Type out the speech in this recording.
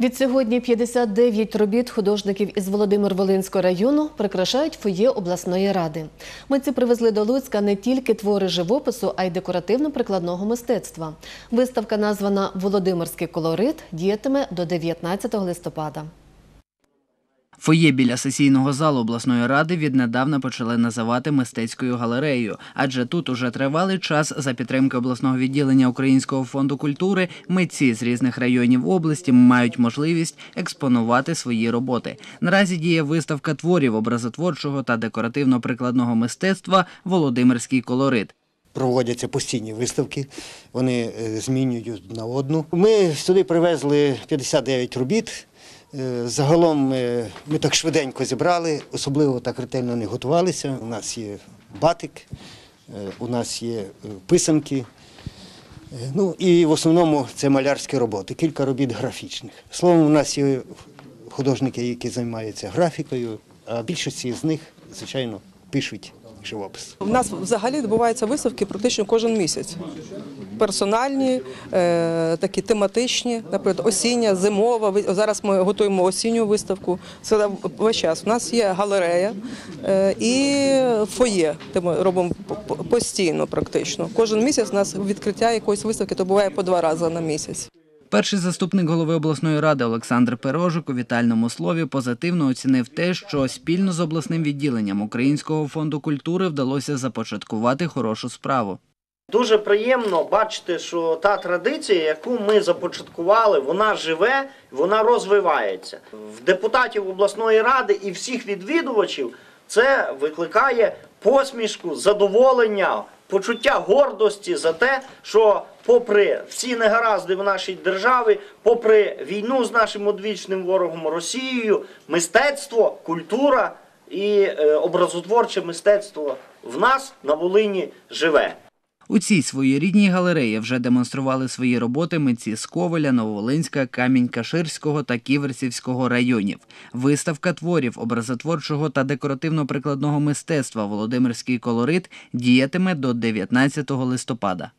Відсьогодні 59 робіт художників із Володимир-Волинського району прикрашають фоє обласної ради. Митці привезли до Луцька не тільки твори живопису, а й декоративно-прикладного мистецтва. Виставка, названа Володимирський колорит, діятиме до 19 листопада. Фоє біля сесійного залу обласної ради віднедавна почали називати мистецькою галереєю, адже тут уже тривалий час за підтримки обласного відділення Українського фонду культури митці з різних районів області мають можливість експонувати свої роботи. Наразі діє виставка творів образотворчого та декоративно-прикладного мистецтва Володимирський колорит. Проводяться постійні виставки, вони е, змінюють на одну. Ми сюди привезли 59 робіт. Е, Загалом е, ми так швиденько зібрали, особливо так ретельно не готувалися. У нас є батик, е, у нас є писанки. Ну і в основному це малярські роботи, кілька робіт графічних. Словом, у нас є художники, які займаються графікою, а більшості з них, звичайно, пишуть живопис. У нас взагалі відбуваються виставки практично кожен місяць. Персональні, е, такі тематичні, наприклад, осіння, зимова. Зараз ми готуємо осінню виставку. Це весь час. У нас є галерея е, і фоє, де ми робимо постійно, практично. Кожен місяць у нас відкриття якоїсь виставки, то буває по два рази на місяць. Перший заступник голови обласної ради Олександр Пирожик у вітальному слові позитивно оцінив те, що спільно з обласним відділенням Українського фонду культури вдалося започаткувати хорошу справу. Дуже приємно бачити, що та традиція, яку ми започаткували, вона живе, вона розвивається. В депутатів обласної ради і всіх відвідувачів це викликає посмішку, задоволення, почуття гордості за те, що, попри всі негаразди в нашій державі, попри війну з нашим одвічним ворогом Росією, мистецтво, культура і е, образотворче мистецтво в нас на Волині живе. У цій своєрідній галереї вже демонстрували свої роботи митці з Ковеля, Нововолинська, Камінь-Каширського та Ківерцівського районів. Виставка творів образотворчого та декоративно-прикладного мистецтва Володимирський колорит діятиме до 19 листопада.